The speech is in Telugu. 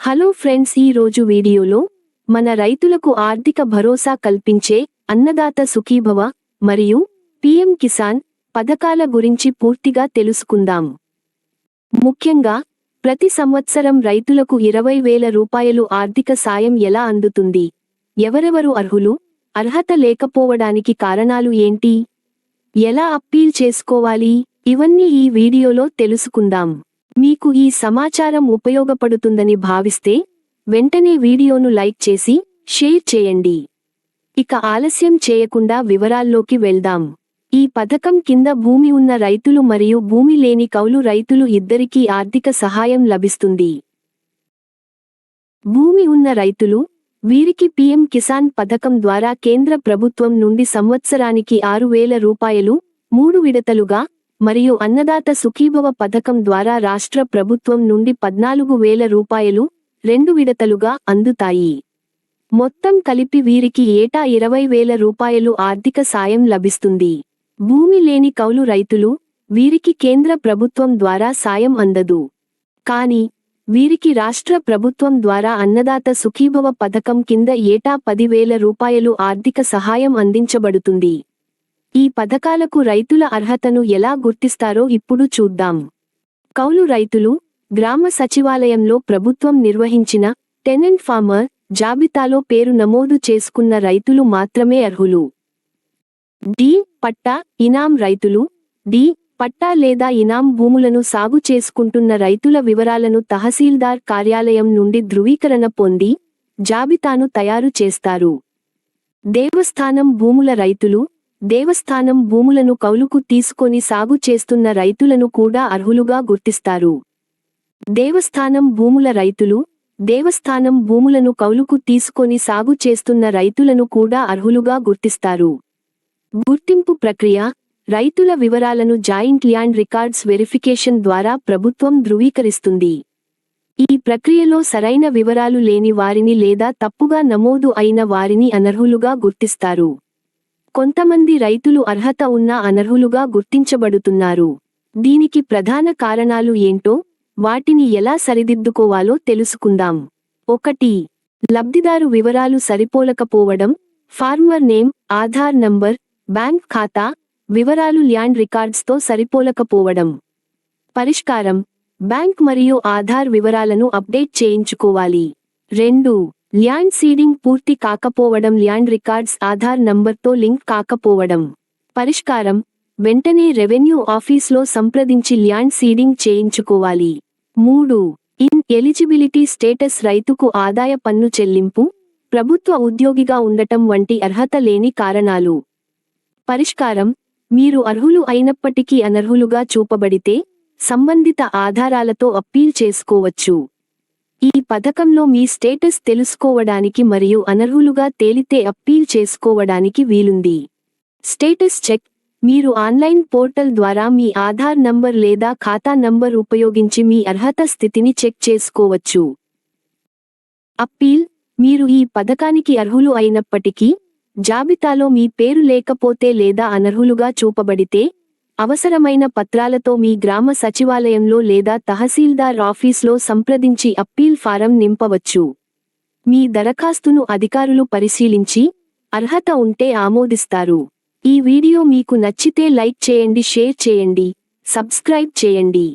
హలో ఫ్రెండ్స్ ఈ రోజు వీడియోలో మన రైతులకు ఆర్థిక భరోసా కల్పించే అన్నదాత సుఖీభవ మరియు పిఎం కిసాన్ పథకాల గురించి పూర్తిగా తెలుసుకుందాం. ముఖ్యంగా ప్రతి సంవత్సరం రైతులకు ఇరవై వేల రూపాయలు ఆర్థిక సాయం ఎలా అందుతుంది? ఎవరెవరు అర్హులు? అర్హత లేకపోవడానికి కారణాలు ఏంటి? ఎలా అప్పీల్ చేసుకోవాలి? ఇవన్నీ ఈ వీడియోలో తెలుసుకుందాం. మీకు ఈ సమాచారం ఉపయోగపడుతుందని భావిస్తే వెంటనే వీడియోను లైక్ చేసి షేర్ చేయండి. ఇక ఆలస్యం చేయకుండా వివరాల్లోకి వెళ్దాం. ఈ పథకం కింద భూమి ఉన్న రైతులు మరియు భూమి లేని కౌలు రైతులు ఇద్దరికీ ఆర్థిక సహాయం లభిస్తుంది. భూమి ఉన్న రైతులు వీరికి పీఎం కిసాన్ పథకం ద్వారా కేంద్ర ప్రభుత్వం నుండి సంవత్సరానికి ఆరు వేల రూపాయలు మూడు విడతలుగా మరియు అన్నదాత సుఖీభవ పథకం ద్వారా రాష్ట్ర ప్రభుత్వం నుండి పద్నాలుగు వేల రూపాయలు రెండు విడతలుగా అందుతాయి. మొత్తం కలిపి వీరికి ఏటా ఇరవై వేల రూపాయలు ఆర్థిక సాయం లభిస్తుంది. భూమి లేని కౌలు రైతులు వీరికి కేంద్ర ప్రభుత్వం ద్వారా సాయం అందదు. కాని వీరికి రాష్ట్ర ప్రభుత్వం ద్వారా అన్నదాత సుఖీభవ పథకం కింద ఏటా పదివేల రూపాయలు ఆర్థిక సహాయం అందించబడుతుంది. ఈ పథకాలకు రైతుల అర్హతను ఎలా గుర్తిస్తారో ఇప్పుడు చూద్దాం. కౌలు రైతులు గ్రామ సచివాలయంలో ప్రభుత్వం నిర్వహించిన టెనెంట్ ఫార్మర్ జాబితాలో పేరు నమోదు చేసుకున్న రైతులు మాత్రమే అర్హులు. డి. పట్టా ఇనాం రైతులు. డి. పట్టా లేదా ఇనాం భూములను సాగు చేసుకుంటున్న రైతుల వివరాలను తహసీల్దార్ కార్యాలయం నుండి ధృవీకరణ పొంది జాబితాను తయారు చేస్తారు. దేవస్థానం భూముల రైతులు దేవస్థానం భూములను కౌలుకు తీసుకొని సాగు చేస్తున్న రైతులను కూడా అర్హులుగా గుర్తిస్తారు. దేవస్థానం భూముల రైతులు దేవస్థానం భూములను కౌలుకు తీసుకొని సాగు చేస్తున్న రైతులను కూడా అర్హులుగా గుర్తిస్తారు. గుర్తింపు ప్రక్రియ రైతుల వివరాలను జాయింట్ ల్యాండ్ రికార్డ్స్ వెరిఫికేషన్ ద్వారా ప్రభుత్వం ధృవీకరిస్తుంది. ఈ ప్రక్రియలో సరైన వివరాలు లేని వారిని లేదా తప్పుగా నమోదు అయిన వారిని అనర్హులుగా గుర్తిస్తారు. కొంతమంది రైతులు అర్హత ఉన్న అనర్హులుగా గుర్తించబడుతున్నారు. దీనికి ప్రధాన కారణాలు ఏంటో వాటిని ఎలా సరిదిద్దుకోవాలో తెలుసుకుందాం. ఒకటి లబ్ధిదారు వివరాలు సరిపోలకపోవడం farmer name Aadhaar number bank ఖాతా వివరాలు ల్యాండ్ రికార్డ్స్తో సరిపోలకపోవడం. పరిష్కారం బ్యాంక్ మరియు ఆధార్ వివరాలను అప్డేట్ చేయించుకోవాలి. రెండు ల్యాండ్ సీడింగ్ పూర్తి కాకపోవడం ల్యాండ్ రికార్డ్స్ ఆధార్ నంబర్తో లింక్ కాకపోవడం. పరిష్కారం వెంటనే రెవెన్యూ ఆఫీస్లో సంప్రదించి ల్యాండ్ సీడింగ్ చేయించుకోవాలి. మూడు ఇన్ ఎలిజిబిలిటీ స్టేటస్ రైతుకు ఆదాయ పన్ను చెల్లింపు ప్రభుత్వ ఉద్యోగిగా ఉండటం వంటి అర్హత లేని కారణాలు. పరిష్కారం మీరు అర్హులు అయినప్పటికీ అనర్హులుగా చూపబడితే సంబంధిత ఆధారాలతో అప్పీల్ చేసుకోవచ్చు. ఈ పథకంలో మీ స్టేటస్ తెలుసుకోవడానికి మరియు అనర్హులుగా తేలితే అప్పీల్ చేసుకోవడానికి వీలుంది. Status check. మీరు ఆన్లైన్ పోర్టల్ ద్వారా మీ ఆధార్ నంబర్ లేదా ఖాతా నంబర్ ఉపయోగించి మీ అర్హత స్థితిని చెక్ చేసుకోవచ్చు. అప్పీల్. మీరు ఈ పథకానికి అర్హులు అయినప్పటికీ జాబితాలో మీ పేరు లేకపోతే లేదా అనర్హులుగా చూపబడితే అవసరమైన పత్రాలతో మీ గ్రామ సచివాలయంలో లేదా తహసీల్దార్ ఆఫీస్లో సంప్రదించి అప్పీల్ ఫారం నింపవచ్చు. మీ దరఖాస్తును అధికారులు పరిశీలించి అర్హత ఉంటే ఆమోదిస్తారు. ఈ వీడియో మీకు నచ్చితే లైక్ చేయండి షేర్ చేయండి సబ్స్క్రైబ్ చేయండి.